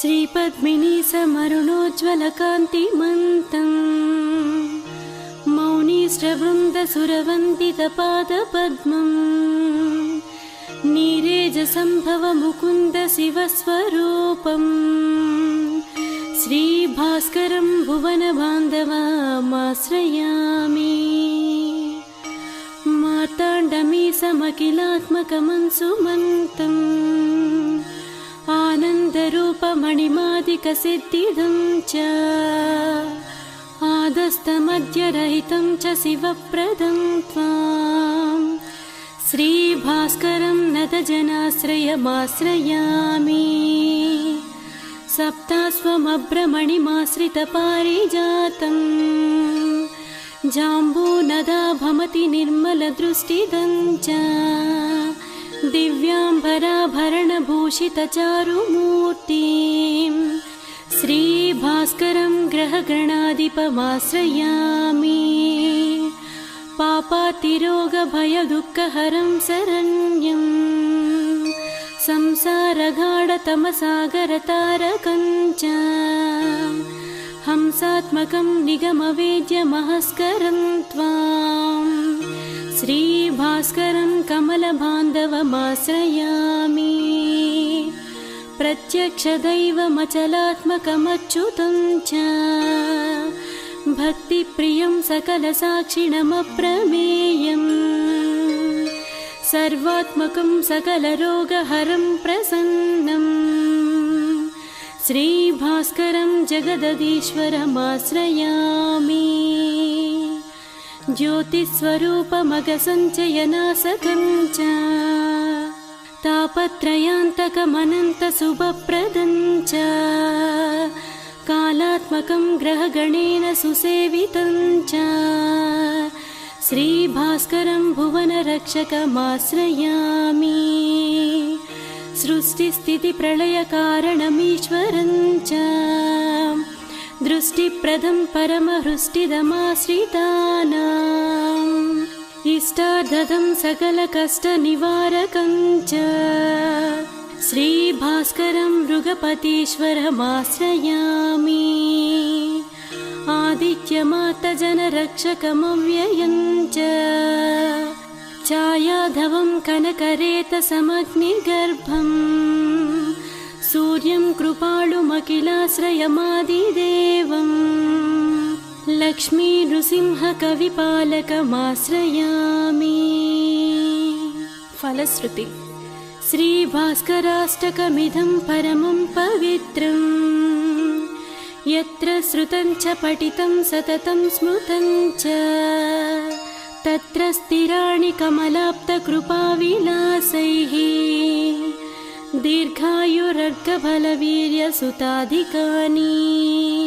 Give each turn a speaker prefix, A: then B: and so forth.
A: श्रीपद्मिनी समरुणोज्ज्वलकान्तिमन्तम् मौनीश्रवृन्दसुरवन्दितपादपद्मम्। नीरेजसम्भवमुकुन्द शिवस्वरूपम् श्रीभास्करं भुवनबान्धवमाश्रयामि। माताण्डमी समखिलात्मकमन्सुमन्तम् आनन्दरूपमणिमादिकसिद्धिदं च आदस्तमद्यरहितं च शिवप्रदं त्वाम्। श्रीभास्करं नतजनाश्रयमाश्रयामि सप्तास्वमभ्रमणिमाश्रितपारिजातम् जाम्बूनदा भमति निर्मलदृष्टिदं च दिव्याम्बराभरणभूषितचारुमूर्तिम् श्रीभास्करं ग्रहगणाधिपमाश्रयामि। पापातिरोगभयदुःखहरं शरण्यम्। संसारगाढतमसागरतारकं च हंसात्मकं निगमवेद्यमहस्करं त्वाम् श्रीभास्करं कमलबान्धवमाश्रयामि। प्रत्यक्षदैवमचलात्मकमच्युतं च। भक्तिप्रियं सकलसाक्षिणमप्रमेयम्। सर्वात्मकं सकलरोगहरं प्रसन्नम्। श्रीभास्करं जगदधीश्वरमाश्रयामि ज्योतिस्वरूपमगसञ्चयनासकं च तापत्रयान्तकमनन्तशुभप्रदं च कालात्मकं ग्रहगणेन सुसेवितं च श्रीभास्करं भुवनरक्षकमाश्रयामि सृष्टिस्थितिप्रलयकारणमीश्वरं च दृष्टिप्रदं परमहृष्टिदमाश्रितानाम् इष्टार्धतं सकलकष्टनिवारकं च। श्रीभास्करं मृगपतीश्वरमाश्रयामि। आदित्यमातजनरक्षकमव्ययं च। छायाधवं कनकरेतसमग्निगर्भम् सूर्यं कृपालुमखिलाश्रयमादिदेवम् लक्ष्मी नृसिंहकविपालकमाश्रयामि। फलश्रुति। श्रीभास्कराष्टकमिदं परमं पवित्रम्। यत्र श्रुतं च पठितं सततं स्मृतं च। तत्र स्थिराणि कमलाप्तकृपाविलासैः। दीर्घायुरर्कफलवीर्यसुताधिकानि